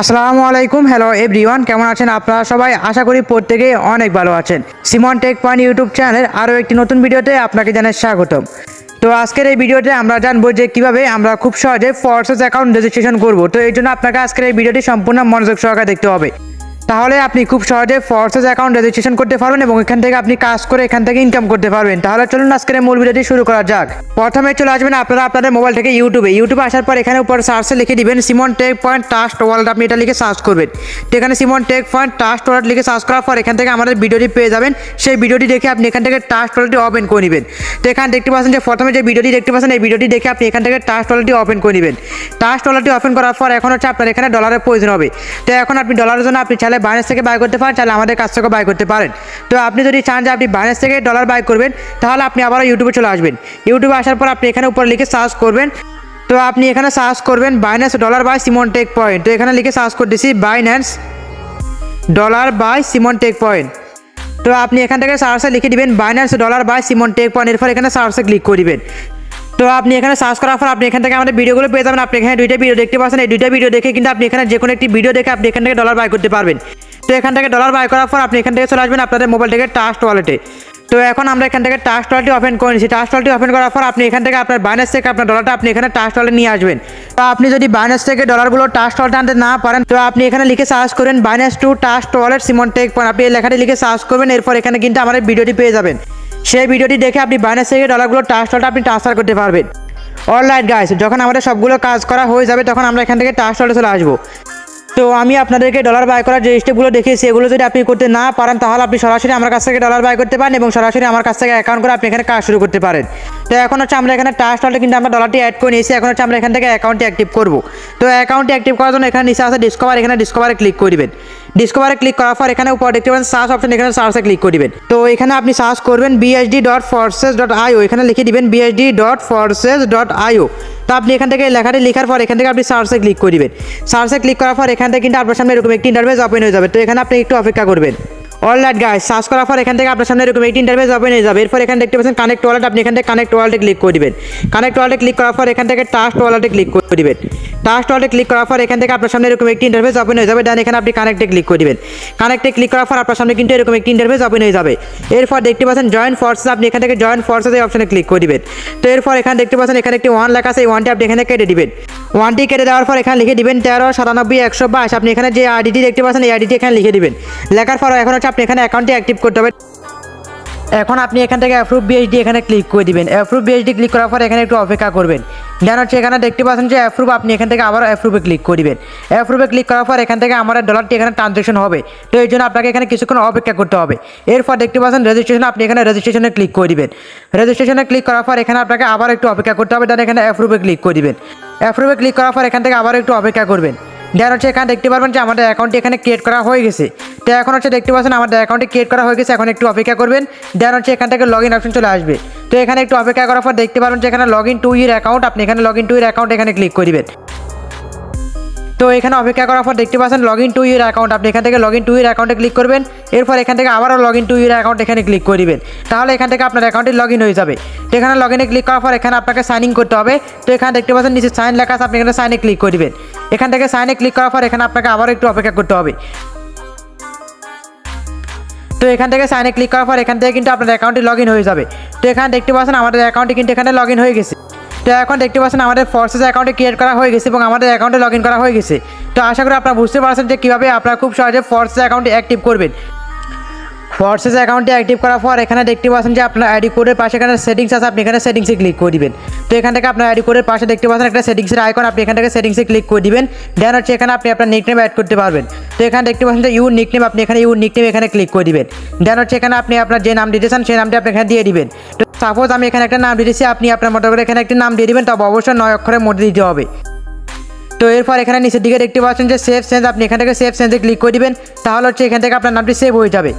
আসসালামু আলাইকুম hello everyone কেমন আছেন আপনারা সবাই? আশা করি প্রত্যেকেই অনেক ভালো আছেন। Simon tech point YouTube channel আরও একটি নতুন ভিডিওতে আপনাকে জানাই স্বাগতম। তো আজকের এই ভিডিওতে আমরা জানব যে কীভাবে আমরা খুব সহজে ফরসেস অ্যাকাউন্ট রেজিস্ট্রেশন করব। তো এই জন্য আপনাকে আজকের এই ভিডিওটি সম্পূর্ণ মনোযোগ সহকারে দেখতে হবে। তাহলে আপনি খুব সহজে ফোর্সেস অ্যাকাউন্ট রেজিস্ট্রেশন করতে পারবেন এবং এখান থেকে আপনি কাজ করে এখান থেকে ইনকাম করতে পারবেন। তাহলে চলুন আজকের মূল ভিডিওটি শুরু করা যাক। প্রথমে চলে আসবেন আপনারা আপনাদের মোবাইল থেকে ইউটিউবে ইউটিউবে আসার পর এখানে উপর সার্চে লিখে দিবেন Simon tech point trust world আপনি এটা লিখে সার্চ করবেন। তো এখানে Simon tech point trust world লিখে সার্চ করার পর এখান থেকে আমাদের ভিডিওটি পেয়ে যাবেন। সেই ভিডিওটি দেখে আপনি এখান থেকে টাস্ট ওয়ার্ল্ডটি ওপেন করে নেবেন। তো এখানে দেখতে পাচ্ছেন যে প্রথমে যে ভিডিওটি দেখতে পাচ্ছেন, এই ভিডিওটি দেখে আপনি এখান থেকে টাস্ট ওয়ার্ল্ডটি ওপেন করে নেবেন। টাস্ট ওয়ার্ল্ডটি ওপেন করার পর এখন হচ্ছে আপনার এখানে ডলারের প্রয়োজন হবে। তো এখন আপনি ডলারের জন্য আপনি চাইলে বাইরেস থেকে বাই করতে পারেন চাইলে আমাদের কাছ থেকে বাই করতে পারেন। তো আপনি যদি চান যে আপনি বাইরেস থেকে ডলার বাই করবেন, তাহলে আপনি আবারও ইউটিউবে চলে আসবেন। ইউটিউবে আসার পর আপনি এখানে উপরে লিখে সার্চ করবেন। তো আপনি এখানে সার্চ করবেন Binance dollar buy Simon tech point তো এখানে লিখে সার্চ করে দিছি Binance dollar buy Simon tech point তো আপনি এখান থেকে সার্চে লিখে দিবেন Binance dollar buy Simon tech point এরপর এখানে সার্চে ক্লিক করে দিবেন। তো আপনি এখানে সার্চ করার পর আপনি এখান থেকে আমাদের ভিডিওগুলো পেয়ে যাবেন। আপনি এখানে দুইটা ভিডিও দেখতে পাচ্ছেন। এই দুইটা ভিডিও দেখে কিন্তু আপনি এখানে যে কোনো একটি ভিডিও দেখে আপনি এখান থেকে ডলার বাই করতে পারবেন। তো এখান থেকে ডলার বাই করার পর আপনি এখান থেকে চলে আসবেন আপনাদের মোবাইল থেকে টাস্ট ওয়ালেটে তো এখন আমরা এখান থেকে টাস্ট ওয়ালেটটি ওপেন করে নিচ্ছি। টাস্ট ওয়ালেটটি ওপেন করার পর আপনি এখান থেকে আপনার বাইনাস থেকে আপনার ডলারটা আপনি এখানে টাস্ট ওয়ালে নিয়ে আসবেন। তো আপনি যদি বাইনাস থেকে ডলারগুলো টাস্ট ওয়ালেটে আনতে না পারেন, তো আপনি এখানে লিখে সার্চ করবেন Binance to trust wallet Simon tech আপনি এই লেখাটি লিখে সার্চ করবেন, এরপর এখানে কিন্তু আমাদের ভিডিওটি পেয়ে যাবেন। সেই ভিডিওটি দেখে আপনি বাইনাস থেকে ডলারগুলো ট্রান্সফারটা আপনি ট্রান্সফার করতে পারবেন। অলরাইট গাইস যখন আমাদের সবগুলো কাজ করা হয়ে যাবে, তখন আমরা এখান থেকে ওয়ালে চলে আসব। তো আমি আপনাদেরকে ডলার বাই করার যে স্টেপগুলো দেখিয়েছি, এগুলো যদি আপনি করতে না পারেন, তাহলে আপনি সরাসরি আমার কাছ থেকে ডলার বাই করতে পারেন এবং সরাসরি আমার কাছ থেকে অ্যাকাউন্ট করে আপনি এখানে কাজ শুরু করতে পারেন। তো এখন হচ্ছে আমরা এখানে টাস্ট হলে কিন্তু আমরা ডলারটি অ্যাড করে নিয়েছি। এখন হচ্ছে আমরা এখান থেকে অ্যাকাউন্টটি অ্যাক্টিভ করব। তো অ্যাকাউন্টটি অ্যাক্টিভ করার জন্য এখানে নিচে আছে ডিসকভার এখানে ডিসকভারে ক্লিক করবেন ডিসকভারে ক্লিক করার পর এখানে উপর দেখতে পাবেন সার্চ অপশন এখানে সার্চে ক্লিক করবেন তো এখানে আপনি সার্চ করবেন BSD dot forces dot IO এখানে লিখে দিবেন BSD dot forces dot IO তো আপনি এখান থেকে লেখাটি লেখার পর এখান থেকে আপনি সার্চে ক্লিক করবেন সার্চে ক্লিক করার পর এখান থেকে কিন্তু আপনার সামনে এরকম একটি ইন্টারভেস ওপেন হয়ে যাবে। তো এখানে আপনি একটু অপেক্ষা করবেন। অল রাইট গাইস সার্চ করার পর এখান থেকে আপনার সামনে এরকম একটি ইন্টারভেস ওপেন হয়ে যাবে। এরপর এখানে দেখতে পাচ্ছেন কানেক্ট ওয়ালেট আপনি এখান থেকে কানেক্ট ওয়ালেটে ক্লিক করে দিবেন। কানেক্ট ওয়ালেটে ক্লিক করার পর এখান থেকে টাস্ট ওয়ালেটে ক্লিক করে দিবেন। টাস্ট ওয়ালেটে ক্লিক করার পর এখান থেকে আপনার সামনে এরকম একটি ইন্টারভেস ওপেন হয়ে যাবে। দেন এখানে আপনি কানেক্টে ক্লিক করে দিবেন। কানেক্টে ক্লিক করার পর আপনার সামনে কিন্তু এরকম একটি ইন্টারভেস ওপেন হয়ে যাবে। এরপর দেখতে পাচ্ছেন জয়েন ফোর্সেস আপনি এখান থেকে জয়েন ফোর্সেস এই অপশনে ক্লিক করে দিবেন। তো এরপর এখানে দেখতে পাচ্ছেন এখানে একটি ওয়ান লেখা আছে, এই ওয়ানটি আপনি এখানে কেটে দিবেন। ওয়ানটি কেটে দেওয়ার পর এখানে লিখে দিবেন তেরো, সাতানব্বই, একশো বাইশ। আপনি এখানে যে আইডিটি দেখতে পাচ্ছেন, এই আইডিটি এখানে লিখে দিবেন। লেখার পর এখন হচ্ছে আপনি এখানে অ্যাকাউন্টটি অ্যাক্টিভ করতে হবে। এখন আপনি এখান থেকে অ্যাপ্রুভ বিএইচডি এখানে ক্লিক করে দিবেন। অ্যাপ্রুভ বিএইচডি ক্লিক করার পর এখানে একটু অপেক্ষা করবেন। দেন হচ্ছে এখানে দেখতে পাচ্ছেন যে অ্যাপ্রুভ আপনি এখান থেকে আবার অ্যাপ্রুভে ক্লিক করবেন অ্যাপ্রুভে ক্লিক করার পর এখান থেকে আমার ডলারটি এখানে ট্রানজেকশন হবে। তো এই জন্য আপনাকে এখানে কিছুক্ষণ অপেক্ষা করতে হবে। এরপর দেখতে পাচ্ছেন রেজিস্ট্রেশন আপনি এখানে রেজিস্ট্রেশনে ক্লিক করে দিবেন। রেজিস্ট্রেশনে ক্লিক করার পর এখানে আপনাকে আবার একটু অপেক্ষা করতে হবে। দেন এখানে অ্যাপ্রুভে ক্লিক করে দিবেন। অ্যাপ্রুভে ক্লিক করার পর এখান থেকে আবারও একটু অপেক্ষা করবেন। দেন হচ্ছে এখানে দেখতে পারবেন যে আমাদের অ্যাকাউন্টটি এখানে ক্রিয়েট করা হয়ে গেছে। তো এখন হচ্ছে দেখতে পাচ্ছেন আমাদের অ্যাকাউন্টটি ক্রিয়েট করা হয়ে গেছে, এখন একটু অপেক্ষা করবেন। দেন হচ্ছে এখান থেকে লগ ইন অপশন চলে আসবে। তো এখানে একটু অপেক্ষা করার পর দেখতে পারবেন যে এখানে log in to your account আপনি এখানে log in to your account এখানে ক্লিক করবেন তো এখানে অপেক্ষা করার পর দেখতে পাচ্ছেন log in to your account আপনি এখান থেকে লগ ইন টু ইউর অ্যাকাউন্টে ক্লিক করবেন। এরপর এখান থেকে আবারও log in to your account এখানে ক্লিক করে দিবেন। তাহলে এখান থেকে আপনার অ্যাকাউন্টে লগ ইন হয়ে যাবে। তো এখানে লগ ইনে ক্লিক করার পর এখানে আপনাকে সাইন ইন করতে হবে। তো এখানে দেখতে পাচ্ছেন নিচে সাইন লেখা আছে, আপনি এখানে সাইনে ক্লিক করে দিবেন। এখান থেকে সাইনে ক্লিক করার পর এখানে আপনাকে আবারও একটু অপেক্ষা করতে হবে। তো এখান থেকে সাইনে ক্লিক করার পর এখান থেকে কিন্তু আপনার অ্যাকাউন্টে লগ ইন হয়ে যাবে। তো এখানে দেখতে পাচ্ছেন আমাদের অ্যাকাউন্টে কিন্তু এখানে লগ ইন হয়ে গেছে। তো এখন দেখতে পাচ্ছেন আমাদের ফর্সেস অ্যাকাউন্টে ক্রিয়েট করা হয়ে গেছে এবং আমাদের অ্যাকাউন্টে লগ করা হয়ে গেছে। তো আশা করি আপনারা বুঝতে পারছেন যে কীভাবে আপনারা খুব সহজে ফোর্সেস অ্যাকাউন্টে অ্যাক্টিভ করবেন। ফোর্সেস অ্যাকাউন্টে অ্যাক্টিভ করার পর এখানে দেখতে পাচ্ছেন যে আপনার আইডি কোডের পাশে এখানে সেটিংস আছে, আপনি এখানে সেটিংসে ক্লিক করে দিবেন। তো এখান থেকে আপনার আইডি কোডের পাশে দেখতে পাচ্ছেন একটা সেটিংসের আইকন আপনি এখান থেকে সেটিংসে ক্লিক করে দিবেন। দেন হচ্ছে এখানে আপনি আপনার নিকনেম অ্যাড করতে পারবেন। তো এখানে দেখতে পাচ্ছেন যে ইউ নিকনেম আপনি এখানে ইউ নিকনেম এখানে ক্লিক করে দিবেন। দেন হচ্ছে এখানে আপনি আপনার যে নাম দিতেছেন সেই নামটি আপনি এখানে দিয়ে দিবেন। তো সাপোজ আমি এখানে একটা নাম দিয়েছি, আপনি আপনার মতো করে এখানে একটা নাম দিয়ে দিবেন, তবে অবশ্যই নয় অক্ষরের মধ্যে দিতে হবে। তো এরপর এখানে নিচের দিকে দেখতে পাচ্ছেন যে সেভ সেন্স আপনি এখান থেকে সেভ সেন্সে ক্লিক করে দিবেন। তাহলে হচ্ছে এখান থেকে আপনার নামটি সেভ হয়ে যাবে।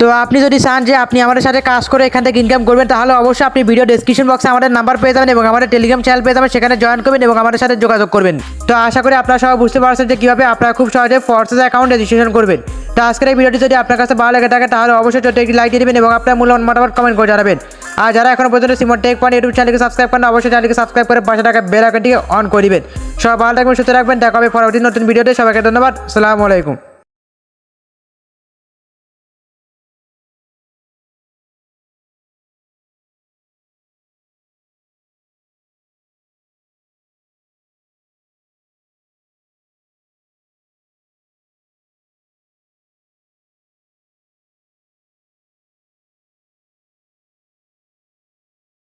তো আপনি যদি চান যে আপনি আমাদের সাথে কাজ করে এখান থেকে ইনকাম করবেন, তাহলে অবশ্যই আপনি ভিডিও ডেসক্রিপশন বক্সে আমাদের নাম্বার পেয়ে যাবেন এবং আমাদের টেলিগ্রাম চ্যানেল পেয়ে যাবেন, সেখানে জয়েন করবেন এবং আমাদের সাথে যোগাযোগ করবেন। তো আশা করি আপনারা সবাই বুঝতে পারছেন যে কীভাবে আপনারা খুব সহজে ফোর্সেস অ্যাকাউন্ট রেজিস্ট্রেশন করবেন। তো আজকের এই ভিডিওটি যদি আপনার কাছে ভালো লেগে থাকে, তাহলে অবশ্যই ছোটো একটি লাইক দিয়ে দেবেন এবং আপনার মূল্যবান মতামত কমেন্ট করে জানাবেন। আর যারা এখন পর্যন্ত সিমন টেক পয়েন্ট ইউটিউব চ্যানেলকে সাবস্ক্রাইব করেন অবশ্যই চ্যানেলকে সাবস্ক্রাইব করে পাশে টাকা বেল অন করে দিবেন। সবাই ভালো থাকবেন, সুস্থ রাখবেন দেখা হবে পরবর্তী নতুন ভিডিওতে সবাইকে ধন্যবাদ। আসসালামু আলাইকুম।